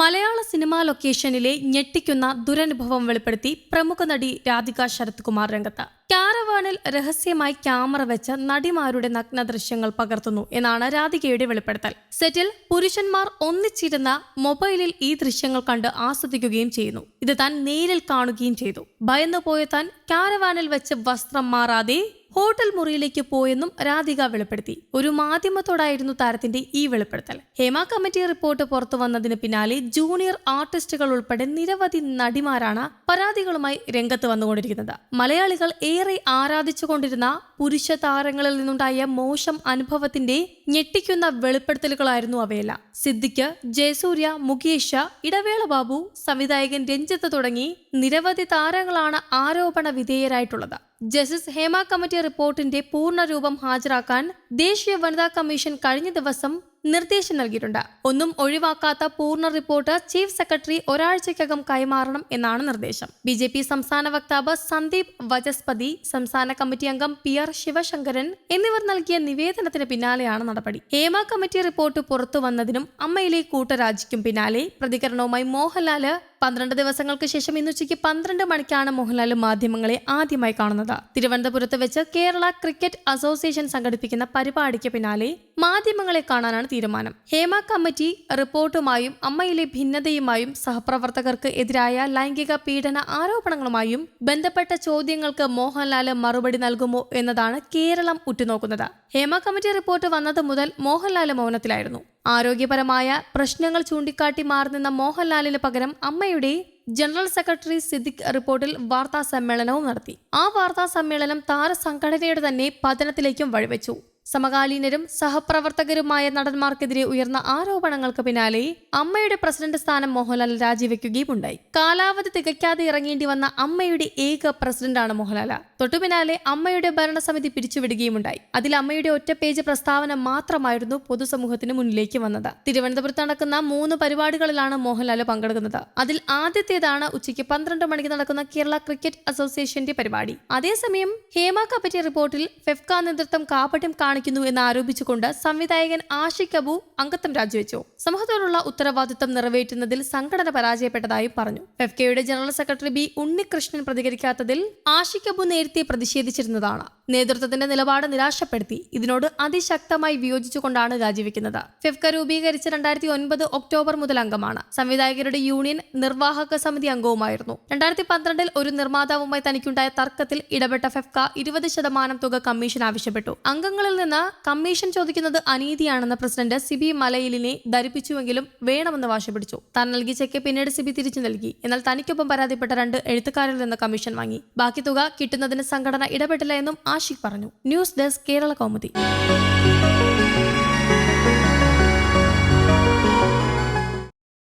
മലയാള cinema ലൊക്കേഷനിലെ ഞെട്ടിക്കുന്ന ദുരനുഭവം വെളിപ്പെടുത്തി പ്രമുഖ നടി രാധിക ശരത് കുമാർ രംഗത്ത്. കാരവാനിൽ രഹസ്യമായി ക്യാമറ വെച്ച് നടിമാരുടെ നഗ്ന ദൃശ്യങ്ങൾ പകർത്തുന്നു എന്നാണ് രാധികയുടെ വെളിപ്പെടുത്തൽ. സെറ്റിൽ പുരുഷന്മാർ ഒന്നിച്ചിരുന്ന മൊബൈലിൽ ഈ ദൃശ്യങ്ങൾ കണ്ട് ആസ്വദിക്കുകയും ചെയ്യുന്നു. ഇത് താൻ നേരിൽ കാണുകയും ചെയ്തു. ഭയന്നുപോയ താൻ കാരവാനിൽ വെച്ച് വസ്ത്രം മാറാതെ ഹോട്ടൽ മുറിയിലേക്ക് പോയെന്നും രാധിക വെളിപ്പെടുത്തി. ഒരു മാധ്യമത്തോടായിരുന്നു താരത്തിന്റെ ഈ വെളിപ്പെടുത്തൽ. ഹേമ കമ്മിറ്റി റിപ്പോർട്ട് പുറത്തു വന്നതിന് പിന്നാലെ ജൂനിയർ ആർട്ടിസ്റ്റുകൾ ഉൾപ്പെടെ നിരവധി നടിമാരാണ് പരാതികളുമായി രംഗത്ത് വന്നുകൊണ്ടിരിക്കുന്നത്. മലയാളികൾ ഏറെ ആരാധിച്ചുകൊണ്ടിരുന്ന പുരുഷ താരങ്ങളിൽ നിന്നുണ്ടായ മോശം അനുഭവത്തിന്റെ ഞെട്ടിക്കുന്ന വെളിപ്പെടുത്തലുകളായിരുന്നു അവയെല്ലാം. സിദ്ദിഖ് ജയസൂര്യ മുകേഷ ഇടവേള ബാബു സംവിധായകൻ രഞ്ജിത്ത് തുടങ്ങി നിരവധി താരങ്ങളാണ് ആരോപണ വിധേയരായിട്ടുള്ളത്. ജസ്റ്റിസ് ഹേമ കമ്മിറ്റി റിപ്പോർട്ടിന്റെ പൂർണരൂപം ഹാജരാക്കാൻ ദേശീയ വനിതാ കമ്മീഷൻ കഴിഞ്ഞ ദിവസം നിർദ്ദേശം നൽകിയിട്ടുണ്ട്. ഒന്നും ഒഴിവാക്കാത്ത പൂർണ റിപ്പോർട്ട് ചീഫ് സെക്രട്ടറി ഒരാഴ്ചയ്ക്കകം കൈമാറണം എന്നാണ് നിർദ്ദേശം. ബി ജെ പി സംസ്ഥാന വക്താവ് സന്ദീപ് വചസ്പതി സംസ്ഥാന കമ്മിറ്റി അംഗം പി ആർ ശിവശങ്കരൻ എന്നിവർ നൽകിയ നിവേദനത്തിന് പിന്നാലെയാണ് നടപടി. ഹേമ കമ്മിറ്റി റിപ്പോർട്ട് പുറത്തു വന്നതിനും അമ്മയിലെ കൂട്ടരാജിക്കും പിന്നാലെ. പ്രതികരണവുമായി മോഹൻലാൽ പന്ത്രണ്ട് ദിവസങ്ങൾക്ക് ശേഷം ഇന്ന് ഉച്ചയ്ക്ക് പന്ത്രണ്ട് മണിക്കാണ് മോഹൻലാൽ മാധ്യമങ്ങളെ ആദ്യമായി കാണുന്നത്. തിരുവനന്തപുരത്ത് വെച്ച് കേരള ക്രിക്കറ്റ് അസോസിയേഷൻ സംഘടിപ്പിക്കുന്ന പരിപാടിക്ക് പിന്നാലെ മാധ്യമങ്ങളെ കാണാനാണ് തീരുമാനം. ഹേമ കമ്മിറ്റി റിപ്പോർട്ടുമായും അമ്മയിലെ ഭിന്നതയുമായും സഹപ്രവർത്തകർക്ക് എതിരായ ലൈംഗിക പീഡന ആരോപണങ്ങളുമായും ബന്ധപ്പെട്ട ചോദ്യങ്ങൾക്ക് മോഹൻലാൽ മറുപടി നൽകുമോ എന്നതാണ് കേരളം ഉറ്റുനോക്കുന്നത്. ഹേമ കമ്മിറ്റി റിപ്പോർട്ട് വന്നത് മുതൽ മോഹൻലാൽ മൗനത്തിലായിരുന്നു. ആരോഗ്യപരമായ പ്രശ്നങ്ങൾ ചൂണ്ടിക്കാട്ടി മാറുന്ന മോഹൻലാലിന് പകരം അമ്മയുടെ ജനറൽ സെക്രട്ടറി സിദ്ദിഖ് റിപ്പോർട്ടിൽ വാർത്താ സമ്മേളനവും നടത്തി. ആ വാർത്താ സമ്മേളനം താരസംഘടനയുടെ തന്നെ പതനത്തിലേക്കും വഴിവെച്ചു. സമകാലീനരും സഹപ്രവർത്തകരുമായ നടന്മാർക്കെതിരെ ഉയർന്ന ആരോപണങ്ങൾക്ക് പിന്നാലെ അമ്മയുടെ പ്രസിഡന്റ് സ്ഥാനം മോഹൻലാൽ രാജിവെക്കുകയും ഉണ്ടായി കാലാവധി തികയ്ക്കാതെ ഇറങ്ങേണ്ടി വന്ന അമ്മയുടെ ഏക പ്രസിഡന്റാണ് മോഹൻലാൽ. തൊട്ടുപിന്നാലെ അമ്മയുടെ ഭരണസമിതി പിരിച്ചുവിടുകയുമുണ്ടായി. അതിൽ അമ്മയുടെ ഒറ്റ പേജ് പ്രസ്താവന മാത്രമായിരുന്നു പൊതുസമൂഹത്തിന് മുന്നിലേക്ക് വന്നത്. തിരുവനന്തപുരത്ത് നടക്കുന്ന മൂന്ന് പരിപാടികളിലാണ് മോഹൻലാൽ പങ്കെടുക്കുന്നത്. അതിൽ ആദ്യത്തേതാണ് ഉച്ചയ്ക്ക് പന്ത്രണ്ട് മണിക്ക് നടക്കുന്ന കേരള ക്രിക്കറ്റ് അസോസിയേഷന്റെ പരിപാടി. അതേസമയം ഹേമ കപ്പറ്റി റിപ്പോർട്ടിൽ ഫെഫ്ക നേതൃത്വം കാപട്യം കാണിക്കുന്നു എന്ന് ആരോപിച്ചുകൊണ്ട് സംവിധായകൻ ആഷിഖ് അബു അംഗത്വം രാജിവെച്ചു. സമൂഹത്തോടുള്ള ഉത്തരവാദിത്വം നിറവേറ്റുന്നതിൽ സംഘടന പരാജയപ്പെട്ടതായി പറഞ്ഞു. എഫ് കെയുടെ ജനറൽ സെക്രട്ടറി ബി ഉണ്ണികൃഷ്ണൻ പ്രതികരിക്കാത്തതിൽ ആഷിഖ് അബു നേരത്തെ പ്രതിഷേധിച്ചിരുന്നതാണ്. നേതൃത്വത്തിന്റെ നിലപാട് നിരാശപ്പെടുത്തി. ഇതിനോട് അതിശക്തമായി വിയോജിച്ചുകൊണ്ടാണ് രാജിവെക്കുന്നത്. ഫിഫ്ക രൂപീകരിച്ച രണ്ടായിരത്തി ഒൻപത് ഒക്ടോബർ മുതൽ അംഗമാണ് സംവിധായകരുടെ യൂണിയൻ നിർവാഹക സമിതി അംഗവുമായിരുന്നു. രണ്ടായിരത്തി പന്ത്രണ്ടിൽ ഒരു നിർമ്മാതാവുമായി തനിക്കുണ്ടായ തർക്കത്തിൽ ഇടപെട്ട ഫെഫ്ക ഇരുപത് ശതമാനം തുക കമ്മീഷൻ ആവശ്യപ്പെട്ടു. അംഗങ്ങളിൽ നിന്ന് കമ്മീഷൻ ചോദിക്കുന്നത് അനീതിയാണെന്ന് പ്രസിഡന്റ് സിബി മലയിലിനെ ധരിപ്പിച്ചുവെങ്കിലും വേണമെന്ന് വാശി പിടിച്ചു താൻ നൽകിയ ചെക്ക് പിന്നീട് സിബി തിരിച്ചു നൽകി. എന്നാൽ തനിക്കൊപ്പം പരാതിപ്പെട്ട രണ്ട് എഴുത്തുകാരിൽ നിന്ന് കമ്മീഷൻ വാങ്ങി. ബാക്കി തുക കിട്ടുന്നതിന് സംഘടന ഇടപെട്ടില്ല എന്നും ആഷിഖ് പറഞ്ഞു. News desk Kerala Kaumudi.